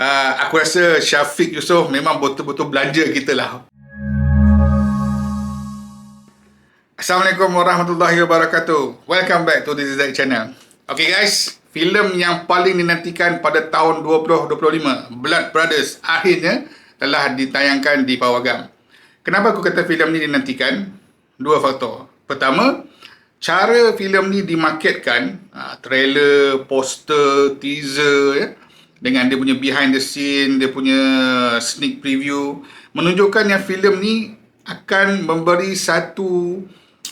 uh, aku rasa Syafiq Yusof memang betul-betul belanja kita lah. Assalamualaikum warahmatullahi wabarakatuh. Welcome back to This Is That channel. Okay guys, filem yang paling dinantikan pada tahun 2025, Blood Brothers, akhirnya telah ditayangkan di Pawagam. Kenapa aku kata filem ni dinantikan? Dua faktor. Pertama, cara filem ni dimarketkan, uh, trailer, poster, teaser, ya, dengan dia punya behind the scene, dia punya sneak preview, menunjukkan yang filem ni akan memberi satu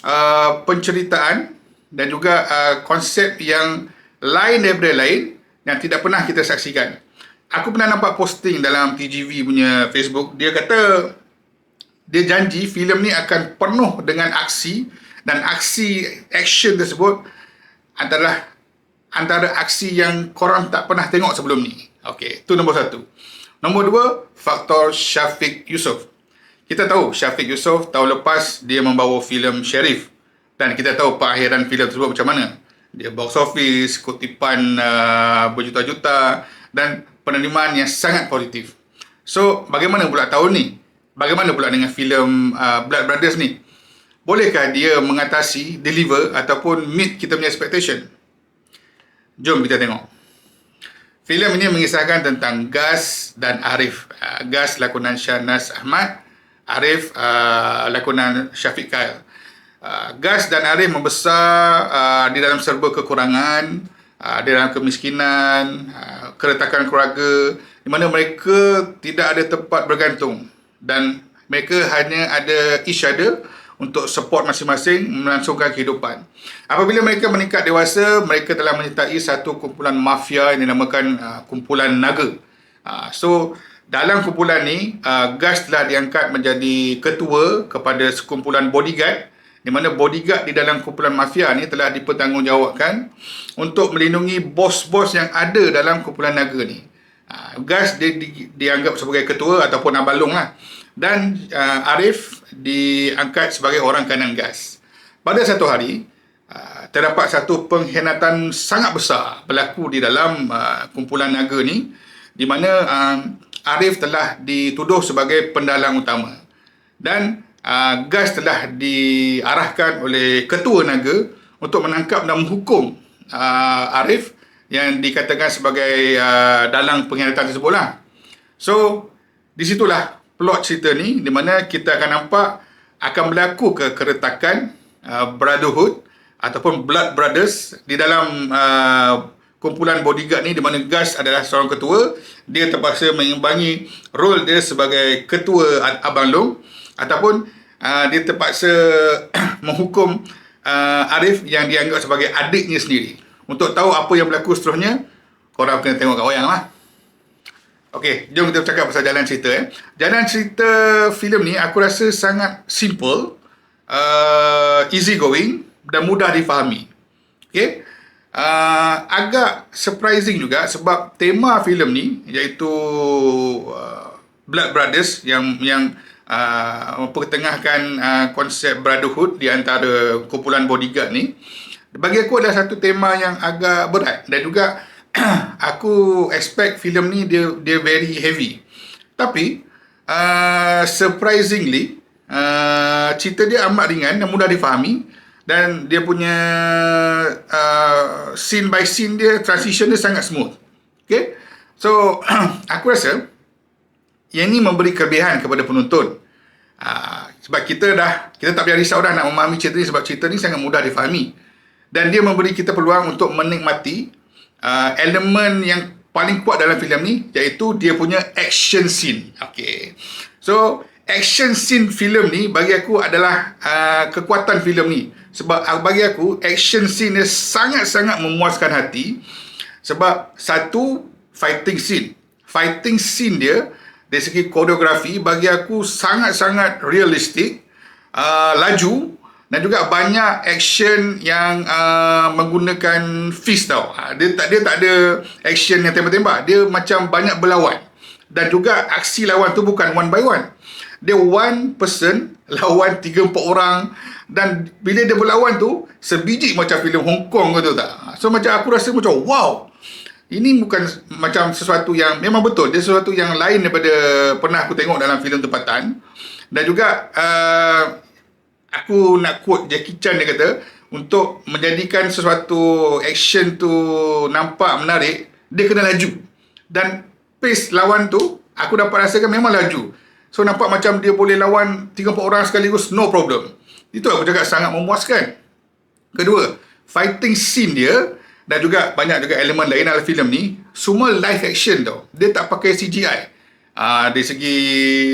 uh, penceritaan dan juga uh, konsep yang lain daripada lain yang tidak pernah kita saksikan. Aku pernah nampak posting dalam TGV punya Facebook. Dia kata dia janji filem ni akan penuh dengan aksi dan aksi action tersebut adalah antara aksi yang korang tak pernah tengok sebelum ni. Okey, itu nombor satu. Nombor dua, faktor Syafiq Yusof. Kita tahu Syafiq Yusof tahun lepas dia membawa filem Sheriff dan kita tahu perakhiran filem tersebut macam mana. Dia box office, kutipan uh, berjuta-juta dan penerimaan yang sangat positif. So, bagaimana pula tahun ni? Bagaimana pula dengan filem uh, Blood Brothers ni? Bolehkah dia mengatasi, deliver ataupun meet kita punya expectation? Jom kita tengok. Filem ini mengisahkan tentang Gas dan Arif. Uh, Gas lakonan Syahnas Ahmad Arif uh, lakonan Syafiq Kyle. Uh, Gas dan Arif membesar uh, di dalam serba kekurangan, uh, di dalam kemiskinan, uh, keretakan keluarga di mana mereka tidak ada tempat bergantung dan mereka hanya ada each other untuk support masing-masing melangsungkan kehidupan. Apabila mereka meningkat dewasa, mereka telah menyertai satu kumpulan mafia yang dinamakan uh, kumpulan naga. Uh, so dalam kumpulan ni, uh, Gas telah diangkat menjadi ketua kepada sekumpulan bodyguard di mana bodyguard di dalam kumpulan mafia ni telah dipertanggungjawabkan untuk melindungi bos-bos yang ada dalam kumpulan naga ni. Uh, Gas di, di, dianggap sebagai ketua ataupun abalung lah. Dan uh, Arif diangkat sebagai orang kanan Gas. Pada satu hari, uh, terdapat satu pengkhianatan sangat besar berlaku di dalam uh, kumpulan naga ni di mana uh, Arif telah dituduh sebagai pendalang utama dan Gas telah diarahkan oleh ketua naga untuk menangkap dan menghukum Arif yang dikatakan sebagai dalang pengkhianatan tersebut lah. So, disitulah plot cerita ni di mana kita akan nampak akan berlaku kekeretakan uh, Brotherhood ataupun Blood Brothers di dalam uh, kumpulan bodyguard ni di mana Gas adalah seorang ketua. Dia terpaksa mengimbangi role dia sebagai ketua Abang Long ataupun uh, dia terpaksa menghukum uh, Arif yang dianggap sebagai adiknya sendiri. Untuk tahu apa yang berlaku seterusnya korang kena tengok kat wayang lah Okey, jom kita bercakap pasal jalan cerita eh. Jalan cerita filem ni aku rasa sangat simple, uh, easy going dan mudah difahami. Okey uh, agak surprising juga sebab tema filem ni iaitu uh, Blood Brothers yang yang uh, mempertengahkan uh, konsep brotherhood di antara kumpulan bodyguard ni bagi aku adalah satu tema yang agak berat dan juga aku expect filem ni dia dia very heavy. Tapi uh, surprisingly uh, cerita dia amat ringan dan mudah difahami. Dan dia punya uh, scene by scene dia transition dia sangat smooth. Okay? So aku rasa yang ini memberi kelebihan kepada penonton uh, sebab kita dah kita tak payah risau dah nak memahami cerita ni sebab cerita ni sangat mudah difahami. Dan dia memberi kita peluang untuk menikmati uh, elemen yang paling kuat dalam filem ni iaitu dia punya action scene. Okay. So action scene filem ni bagi aku adalah uh, kekuatan filem ni. Sebab uh, bagi aku action scene dia sangat-sangat memuaskan hati. Sebab satu fighting scene. Fighting scene dia dari segi koreografi bagi aku sangat-sangat realistik uh, laju dan juga banyak action yang uh, menggunakan fist tau. Uh, dia tak dia tak ada action yang tembak-tembak. Dia macam banyak berlawan. Dan juga aksi lawan tu bukan one by one dia one person lawan tiga empat orang dan bila dia berlawan tu sebiji macam filem Hong Kong tu tak so macam aku rasa macam wow ini bukan macam sesuatu yang memang betul dia sesuatu yang lain daripada pernah aku tengok dalam filem tempatan dan juga uh, aku nak quote Jackie Chan dia kata untuk menjadikan sesuatu action tu nampak menarik dia kena laju. Dan pace lawan tu aku dapat rasakan memang laju. So nampak macam dia boleh lawan 3-4 orang sekaligus no problem. Itu aku cakap sangat memuaskan. Kedua fighting scene dia dan juga banyak juga elemen lain dalam filem ni semua live action tau. Dia tak pakai CGI uh, dari segi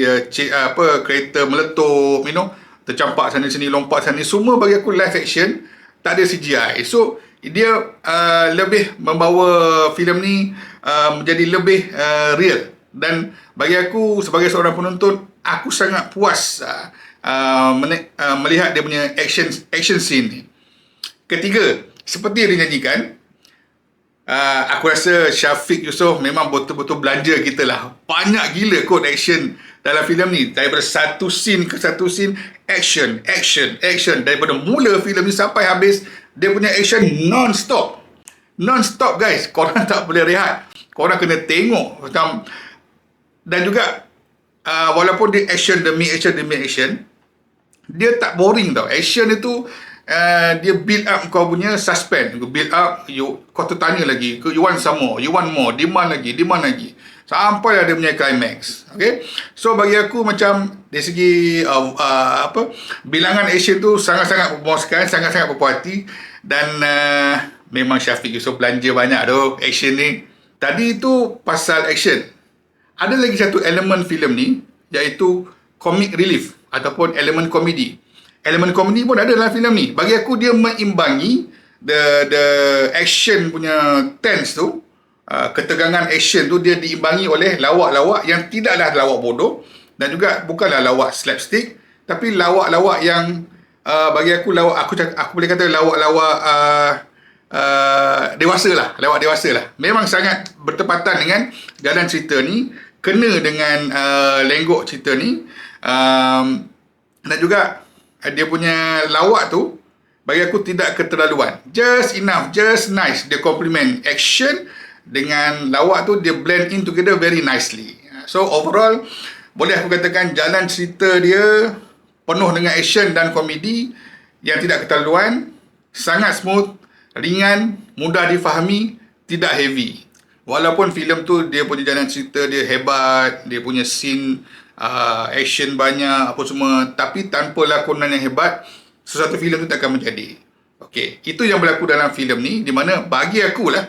uh, cik, uh, apa kereta meletup you know tercampak sana sini lompat sana semua bagi aku live action tak ada CGI so dia uh, lebih membawa filem ni uh, menjadi lebih uh, real. Dan bagi aku sebagai seorang penonton aku sangat puas uh, uh, melihat dia punya action action scene ni. Ketiga seperti yang dinyanyikan uh, aku rasa Syafiq Yusof memang betul-betul belanja kita lah. Banyak gila kot action dalam filem ni. Daripada satu scene ke satu scene, action, action, action. Daripada mula filem ni sampai habis, dia punya action non-stop. Non-stop guys. Korang tak boleh rehat. Korang kena tengok. Macam dan juga uh, walaupun dia action demi action demi action, dia tak boring tau. Action itu uh, dia build up kau punya suspense build up you kau tertanya lagi you want some more you want more demand lagi demand lagi sampai ada punya climax. Okay? So bagi aku macam dari segi uh, uh, apa bilangan action tu sangat-sangat memuaskan sangat-sangat berpuas hati. Dan uh, memang Syafiq Yusof belanja banyak tu action ni. Tadi tu pasal action. Ada lagi satu elemen filem ni iaitu comic relief ataupun elemen komedi. Elemen komedi pun ada dalam filem ni. Bagi aku dia mengimbangi the the action punya tense tu, uh, ketegangan action tu dia diimbangi oleh lawak-lawak yang tidaklah lawak bodoh dan juga bukanlah lawak slapstick tapi lawak-lawak yang uh, bagi aku lawak aku aku boleh kata lawak-lawak uh, uh, dewasa lah, lawak dewasa lah. Memang sangat bertepatan dengan jalan cerita ni, kena dengan uh, lenggok cerita ni. Um, dan juga dia punya lawak tu bagi aku tidak keterlaluan. Just enough, just nice. Dia complement action dengan lawak tu dia blend in together very nicely. So overall boleh aku katakan jalan cerita dia penuh dengan action dan komedi yang tidak keterlaluan, sangat smooth, ringan, mudah difahami, tidak heavy. Walaupun filem tu dia punya jalan cerita dia hebat, dia punya scene uh, action banyak apa semua tapi tanpa lakonan yang hebat sesuatu filem tu tak akan menjadi okey itu yang berlaku dalam filem ni di mana bagi aku lah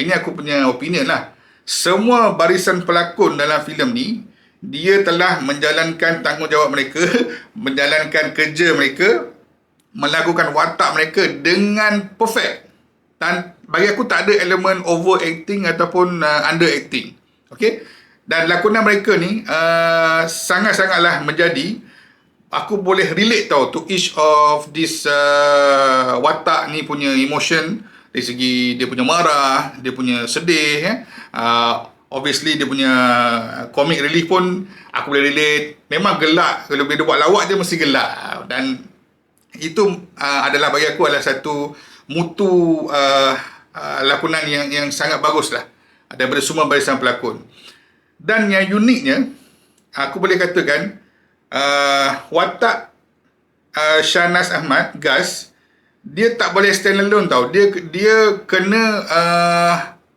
ini aku punya opinion lah. Semua barisan pelakon dalam filem ni dia telah menjalankan tanggungjawab mereka menjalankan kerja mereka melakukan watak mereka dengan perfect. Dan bagi aku tak ada elemen overacting ataupun uh, underacting. Okey? Dan lakonan mereka ni uh, sangat-sangatlah menjadi aku boleh relate tau to each of this uh, watak ni punya emotion dari segi dia punya marah, dia punya sedih eh. Uh, obviously dia punya comic relief pun aku boleh relate. Memang gelak kalau dia buat lawak dia mesti gelak dan itu uh, adalah bagi aku adalah satu mutu uh, uh, lakonan yang yang sangat bagus lah daripada semua barisan pelakon. Dan yang uniknya, aku boleh katakan, uh, watak uh, Shahnaz Ahmad, Gas, dia tak boleh stand alone tau. Dia dia kena uh,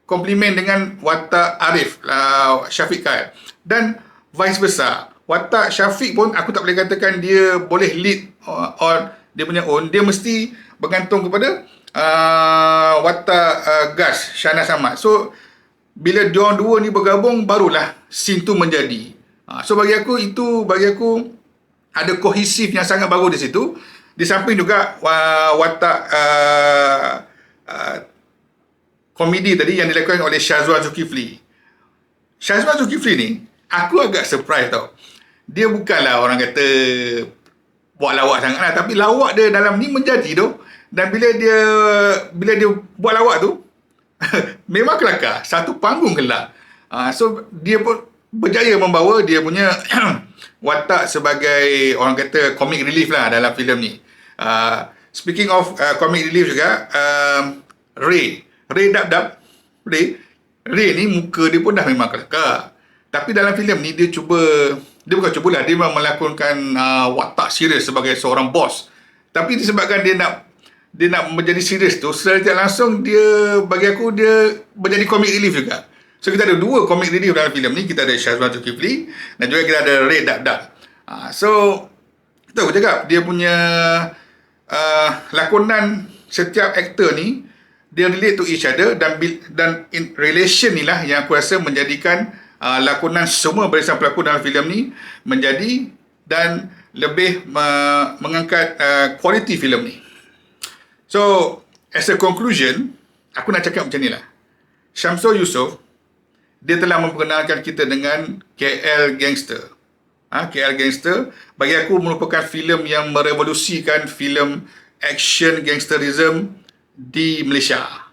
komplimen dengan watak Arif, uh, Syafiq Khair. Dan vice versa. Watak Syafiq pun aku tak boleh katakan dia boleh lead on dia punya own. Dia mesti bergantung kepada uh, watak uh, Gas, Shahnaz Ahmad. So, bila diorang dua ni bergabung barulah scene tu menjadi ha, so bagi aku itu bagi aku ada kohesif yang sangat bagus di situ di samping juga uh, watak uh, uh, komedi tadi yang dilakukan oleh Syazwan Zulkifli. Syazwan Zulkifli ni aku agak surprise tau. Dia bukanlah orang kata buat lawak sangat lah tapi lawak dia dalam ni menjadi tu. Dan bila dia bila dia buat lawak tu memang kelakar. Satu panggung gelap uh, so dia pun berjaya membawa dia punya watak sebagai orang kata comic relief lah dalam filem ni uh, speaking of uh, comic relief juga um, Ray Ray Dab Dab Ray Ray ni muka dia pun dah memang kelakar. Tapi dalam filem ni dia cuba dia bukan cubalah dia memang melakonkan uh, watak serius sebagai seorang bos. Tapi disebabkan dia nak dia nak menjadi serius tu secara tidak langsung dia bagi aku dia menjadi comic relief juga. So kita ada dua comic relief dalam filem ni. Kita ada Shazwan Zulkifli dan juga kita ada Ray Dak Dak. Uh, so kita aku cakap dia punya uh, lakonan setiap aktor ni dia relate to each other dan dan in relation ni lah yang aku rasa menjadikan uh, lakonan semua barisan pelakon dalam filem ni menjadi dan lebih uh, mengangkat uh, kualiti filem ni. So, as a conclusion, aku nak cakap macam ni lah. Syamsul Yusof, dia telah memperkenalkan kita dengan KL Gangster. Ha, KL Gangster, bagi aku merupakan filem yang merevolusikan filem action gangsterism di Malaysia.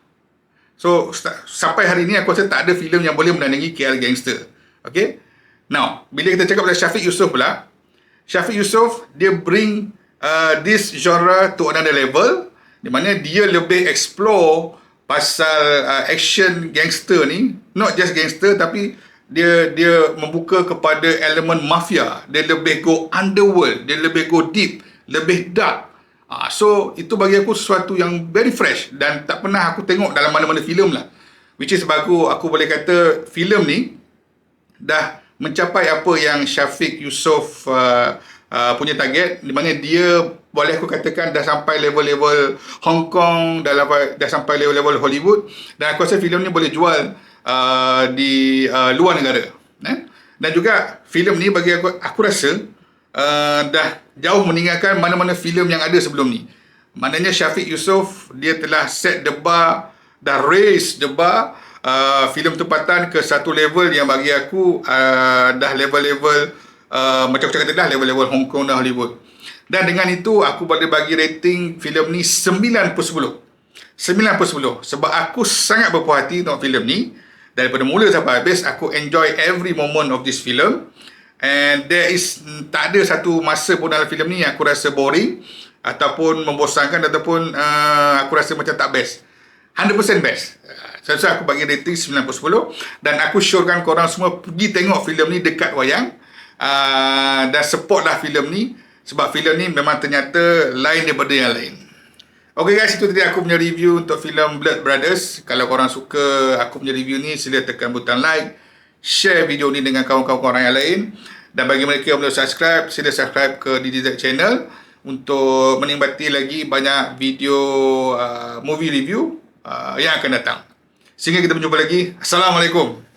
So, sampai hari ini aku rasa tak ada filem yang boleh menandingi KL Gangster. Okay? Now, bila kita cakap pasal Syafiq Yusof pula, Syafiq Yusof, dia bring uh, this genre to another level di mana dia lebih explore pasal uh, action gangster ni not just gangster tapi dia dia membuka kepada elemen mafia. Dia lebih go underworld dia lebih go deep lebih dark. Uh, so itu bagi aku sesuatu yang very fresh dan tak pernah aku tengok dalam mana-mana filem lah. Which is aku, aku boleh kata filem ni dah mencapai apa yang Syafiq Yusof uh, uh, punya target. Di mana dia boleh aku katakan dah sampai level-level Hong Kong dah, dah sampai level-level Hollywood. Dan aku rasa filem ni boleh jual uh, di uh, luar negara eh? dan juga filem ni bagi aku aku rasa uh, dah jauh meninggalkan mana-mana filem yang ada sebelum ni maknanya Syafiq Yusof dia telah set the bar dah raise the bar uh, filem tempatan ke satu level yang bagi aku uh, dah level-level uh, macam aku cakap tadi lah level-level Hong Kong dan Hollywood dan dengan itu aku boleh bagi rating filem ni 9 per 10. 9 per 10. Sebab aku sangat berpuas hati tengok filem ni. Daripada mula sampai habis aku enjoy every moment of this film. And there is tak ada satu masa pun dalam filem ni yang aku rasa boring ataupun membosankan ataupun uh, aku rasa macam tak best. 100% best. So, so aku bagi rating 9 per 10 dan aku syorkan korang semua pergi tengok filem ni dekat wayang uh, dan supportlah filem ni sebab filem ni memang ternyata lain daripada yang lain. Okay guys, itu tadi aku punya review untuk filem Blood Brothers. Kalau korang suka aku punya review ni, sila tekan butang like, share video ni dengan kawan-kawan korang yang lain. Dan bagi mereka yang belum subscribe, sila subscribe ke DDZ channel untuk menikmati lagi banyak video uh, movie review uh, yang akan datang. Sehingga kita berjumpa lagi. Assalamualaikum.